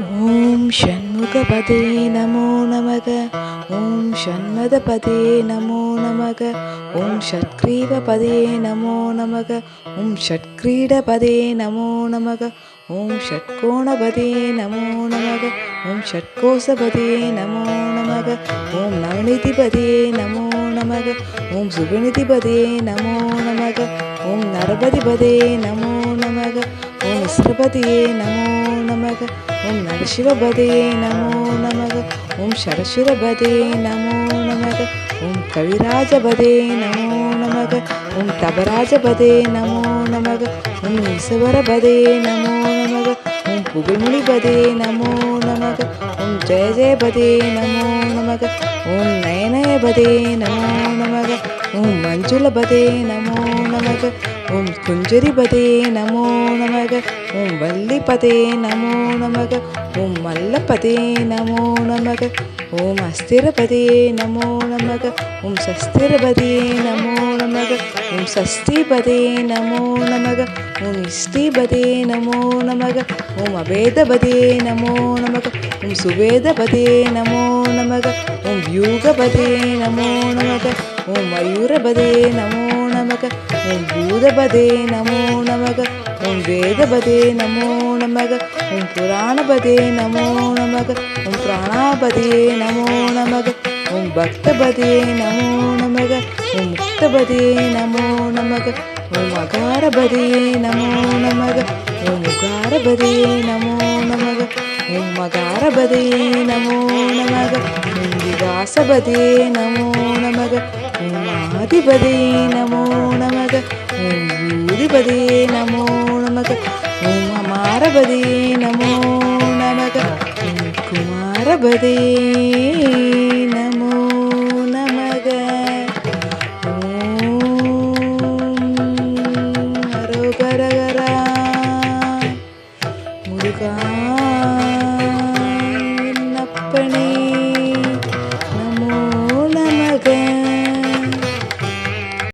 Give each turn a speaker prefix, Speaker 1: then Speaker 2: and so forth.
Speaker 1: ॐ षण्मुखपदे नमो नमः। ॐ षण्मदपदे नमो नमग ॐ षट्क्रीडपदे नमो नमः। ॐ षट्क्रीडपदे नमो नमग ॐ षट्कोणपदे नमो नमः। ॐ षट्कोशपदे नमो नमग ॐ नवनिधिपदे नमो नमग ॐ सुगणिधिपदे नमो नमग ॐ नरपतिपदे नमो नम। ஓம் நமோ நமக ஓம் நரசிவபதே நமோ நமக ஓம் சரசுரபதே நமோ நமக ஓம் கவிராஜபதே நமோ நமக ஓம் தபராஜபதே நமோ நமக ஓம் ஈசவரபதே நமோ நமக ஓம் புகழ்மொழிபதே நமோ நமக ஓம் ஜெய ஜெயபதே நமோ நமக ஓம் நயனயபதே நமோ நமக ஓம் மஞ்சுளபதே நமோ நமக ஓம் குஞ்சரிபதே நமோ நமக ஓம் வல்லிபதே நமோ நமக ஓம் மல்லபதே நமோ நமக ஓம் அஸ்திரபதே நமோ நமக ஓம் சஸ்திரபதே நமோ நமக ஓம் சஷ்டிபதே நமோ நமக ஓம் இஷ்டிபதே நமோ நமக ஓம் அபேதபதே நமோ நமக ஓம் சுவேதபதே நமோ நமக ஓம் வியூகபதே நமோ நமக ஓம் மயூரபதே நமோ நமக ஓம் பூதபதே நமோ நமக ஓம் வேதபதே நமோ நமக ஓம் புராணபதே நமோ நமக ஓம் பிராணாபதே நமோ நமக ஓம் பக்தபதே நமோ நமக ஓம் முக்தபதே நமோ நமக ஓம் அகாரபதே நமோ நமக ஓம் உகாரபதே நமோ நமக ஓம் மகாரபதே நமோ நமக ஓம் விகாசபதே நமோ நமக ஓமாதிபதே நமோ நமக. ஊதிபதே நமோ நமக. ஓம் அமாரபதே நமோ நமக. குமாரபதே முருகா என்னப்பனே.